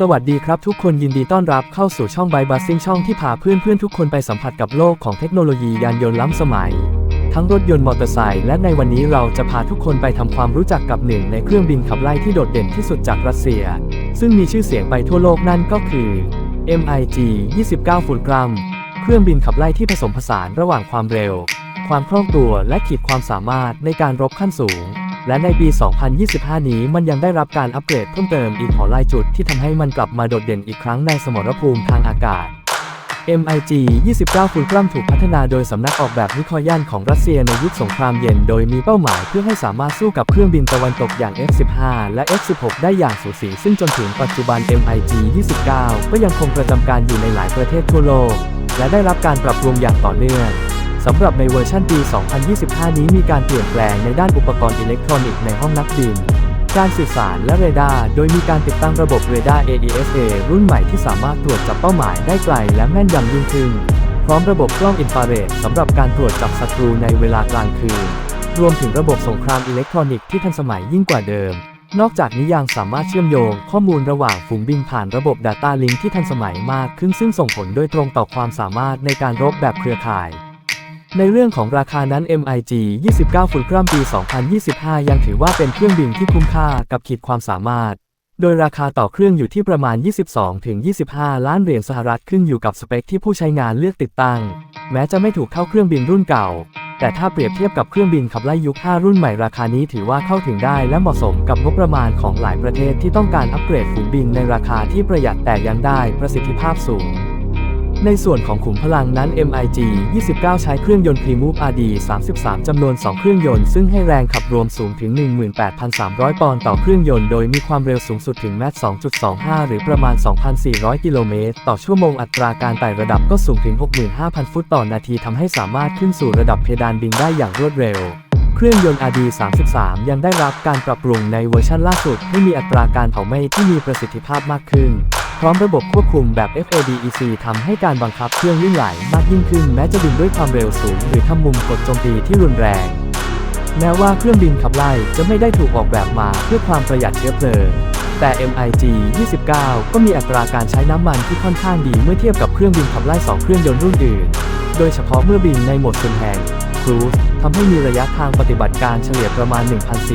สวัสดีครับทุกคนยินดีต้อนรับเข้าสู่ช่องไบบัสซิ่งช่องที่พาเพื่อนเพื่อนๆทุกคนไปสัมผัสกับโลกของเทคโนโลยียานยนต์ล้ำสมัย ทั้งรถยนต์มอเตอร์ไซค์และในวันนี้เราจะพาทุกคนไปทำความรู้จักกับหนึ่งในเครื่องบินขับไล่ที่โดดเด่นที่สุดจากรัสเซีย ซึ่งมีชื่อเสียงไปทั่วโลกนั่นก็คือ MiG 29ฟูลกรัม เครื่องบินขับไล่ที่ผสมผสานระหว่างความเร็ว ความคล่องตัวและขีดความสามารถในการรบขั้นสูง และในปี 2025 นี้มันยังได้รับการอัปเกรดเพิ่มเติมอีกหอลายจุดที่ทำให้มันกลับมาโดดเด่นอีกครั้งในสมรภูมิทางอากาศ MiG 29ฟูลกรัมถูกพัฒนาโดยสำนักออกแบบนิคอยันของรัสเซียในยุคสงครามเย็น โดยมีเป้าหมายเพื่อให้สามารถสู้กับเครื่องบินตะวันตกอย่าง F-15 และ F-16 ได้อย่างสูสี ซึ่งจนถึงปัจจุบัน MiG 29 ก็ยังคงประจำการอยู่ในหลายประเทศทั่วโลก และได้รับการปรับปรุงอย่างต่อเนื่อง สำหรับในเวอร์ชันปี 2025 นี้มีการเปลี่ยนแปลงในด้านอุปกรณ์อิเล็กทรอนิกส์ในห้องนักบิน การสื่อสารและเรดาร์ โดยมีการติดตั้งระบบเรดาร์ AESA รุ่นใหม่ที่สามารถตรวจจับเป้าหมายได้ไกลและแม่นยำยิ่งขึ้น พร้อมระบบกล้องอินฟราเรดสำหรับการตรวจจับศัตรูในเวลากลางคืน รวมถึงระบบสงครามอิเล็กทรอนิกส์ที่ทันสมัยยิ่งกว่าเดิมนอกจากนี้ยังสามารถเชื่อมโยงข้อมูลระหว่างฝูงบินผ่านระบบ Data Link ที่ทันสมัยมากขึ้นซึ่งส่งผลโดยตรงต่อความสามารถในการรบแบบเครือข่าย ในเรื่องของราคานั้น MiG 29ฟุลกรัมปี 2025 ยังถือว่าเป็นเครื่องบินที่คุ้มค่ากับขีดความสามารถ โดยราคาต่อเครื่องอยู่ที่ประมาณ 22-25 ล้านเหรียญสหรัฐขึ้นอยู่กับสเปคที่ผู้ใช้งานเลือกติดตั้ง แม้จะไม่ถูกเท่าเครื่องบินรุ่นเก่า แต่ถ้าเปรียบเทียบกับเครื่องบินขับไล่ยุค 5 รุ่นใหม่ราคานี้ถือว่าเข้าถึงได้และเหมาะสมกับงบประมาณของหลายประเทศที่ต้องการอัปเกรดฝูงบินในราคาที่ประหยัดแต่ยังได้ประสิทธิภาพสูง ในส่วนของขุมพลังนั้น MiG 29 ใช้เครื่องยนต์ Primove RD 33 จำนวน 2 เครื่องยนต์ ซึ่งให้แรงขับรวมสูงถึง 18,300 ปอนด์ต่อเครื่องยนต์ โดยมีความเร็วสูงสุดถึงแมต2.25 หรือประมาณ 2,400 กิโลเมตร ต่อชั่วโมงอัตราการไต่ระดับก็สูงถึง 65,000 ฟุตต่อนาทีทำให้สามารถขึ้นสู่ระดับเพดานบินได้อย่างรวดเร็วเครื่องยนต์ RD 33 ยังได้รับการปรับปรุงในเวอร์ชันล่าสุดให้มีอัตราการเผาไหม้ที่มีประสิทธิภาพมากขึ้น พร้อมระบบควบคุมแบบ FADEC ทำให้การบังคับเครื่องลื่นไหลมากยิ่งขึ้นแม้จะบินด้วยความเร็วสูง หรือทำมุมกดโจมตีที่รุนแรง แม้ว่าเครื่องบินขับไล่จะไม่ได้ถูกออกแบบมาเพื่อความประหยัดเชื้อเพลิง แต่ MiG 29 ก็มีอัตราการใช้น้ำมันที่ค่อนข้างดีเมื่อเทียบกับเครื่องบินขับไล่2เครื่องยนต์รุ่นอื่น โดยเฉพาะเมื่อบินในโหมดสุนแหงครูซทำให้มีระยะทางปฏิบัติการเฉลี่ยประมาณ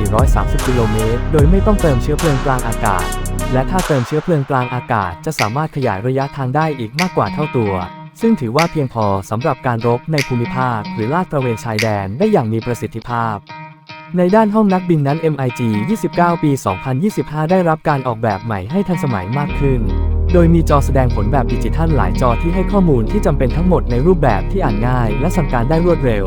1,430 กิโลเมตร โดยไม่ต้องเติมเชื้อเพลิงกลางอากาศ และถ้าเติมเชื้อเพลิงกลางอากาศจะสามารถขยายระยะทางได้อีกมากกว่าเท่าตัว ซึ่งถือว่าเพียงพอสำหรับการรบในภูมิภาค หรือลาดตระเวนชายแดนได้อย่างมีประสิทธิภาพ ในด้านห้องนักบินนั้น MiG 29 ปี 2025 ได้รับการออกแบบใหม่ให้ทันสมัยมากขึ้น โดยมีจอแสดงผลแบบดิจิทัลหลายจอที่ให้ข้อมูลที่จำเป็นทั้งหมดในรูปแบบที่อ่านง่าย และสั่งการได้รวดเร็ว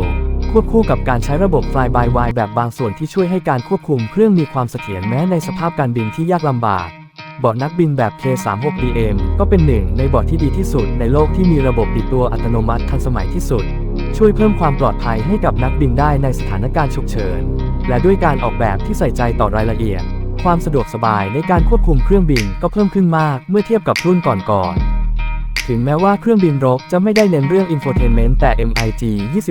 ควบคู่กับการใช้ระบบ Fly by Wire แบบบางส่วนที่ช่วยให้การควบคุมเครื่องมีความเสถียรแม้ในสภาพการบินที่ยากลำบาก เบาะนักบินแบบ K36DM ก็เป็นหนึ่งในเบาะที่ดีที่สุดในโลกที่มีระบบปิดตัวอัตโนมัติทันสมัยที่สุด ช่วยเพิ่มความปลอดภัยให้กับนักบินได้ในสถานการณ์ฉุกเฉิน และด้วยการออกแบบที่ใส่ใจต่อรายละเอียด ความสะดวกสบายในการควบคุมเครื่องบินก็เพิ่มขึ้นมากเมื่อเทียบกับรุ่นก่อนๆถึงแม้ว่าเครื่องบินรบจะไม่ได้เน้นเรื่อง infotainment แต่ MiG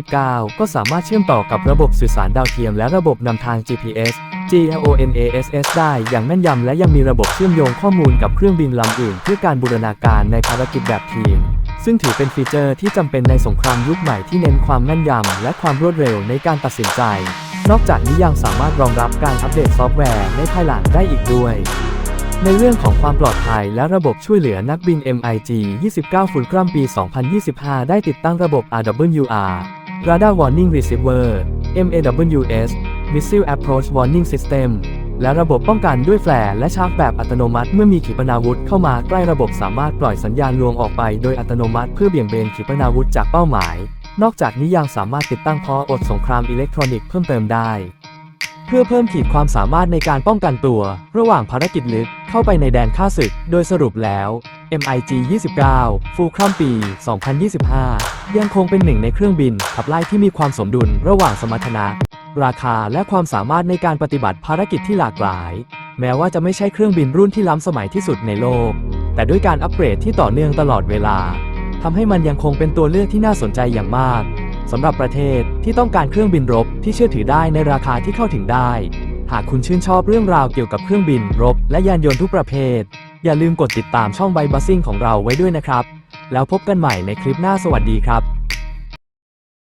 29 ก็สามารถเชื่อมต่อกับระบบสื่อสารดาวเทียมและระบบนำทาง GPS GLONASS ได้อย่างแม่นยำและยังมีระบบเชื่อมโยงข้อมูลกับเครื่องบินลำอื่น เพื่อการบูรณาการในภารกิจแบบทีม ซึ่งถือเป็นฟีเจอร์ที่จำเป็นในสงครามยุคใหม่ที่เน้นความแม่นยำและความรวดเร็วในการตัดสินใจ นอกจากนี้ยังสามารถรองรับการอัปเดตซอฟต์แวร์ในภายหลังได้อีกด้วยในเรื่องของความปลอดภัยและระบบช่วยเหลือนักบิน MiG 29ฟุลกรัมปี 2025 ได้ติดตั้งระบบ RWR Radar Warning Receiver MAWS Missile Approach Warning System และระบบป้องกันด้วยแฟลและชาร์จแบบอัตโนมัติเมื่อมีขีปนาวุธเข้ามาใกล้ระบบสามารถปล่อยสัญญาณลวงออกไปโดยอัตโนมัติเพื่อเบี่ยงเบนขีปนาวุธจากเป้าหมาย นอกจากนี้ยังสามารถติดตั้งพออดสงครามอิเล็กทรอนิกส์เพิ่มเติมได้ เพื่อเพิ่มขีดความสามารถในการป้องกันตัว ระหว่างภารกิจลึกเข้าไปในแดนค่าศึก โดยสรุปแล้ว MiG 29 ฟูครัมปี 2025 ยังคงเป็นหนึ่งในเครื่องบินขับไล่ที่มีความสมดุลระหว่างสมรรถนะ ราคาและความสามารถในการปฏิบัติภารกิจที่หลากหลาย แม้ว่าจะไม่ใช่เครื่องบินรุ่นที่ล้ำสมัยที่สุดในโลก แต่ด้วยการอัปเกรดที่ต่อเนื่องตลอดเวลาทำให้มันยังคงเป็นตัวเลือกที่น่าสนใจอย่างมากสำหรับประเทศที่ต้องการเครื่องบินรบที่เชื่อถือได้ในราคาที่เข้าถึงได้ หากคุณชื่นชอบเรื่องราวเกี่ยวกับเครื่องบินรบ และยานยนต์ทุกประเภท อย่าลืมกดติดตามช่อง Byte Buzzing ของเราไว้ด้วยนะครับ แล้วพบกันใหม่ในคลิปหน้าสวัสดีครับ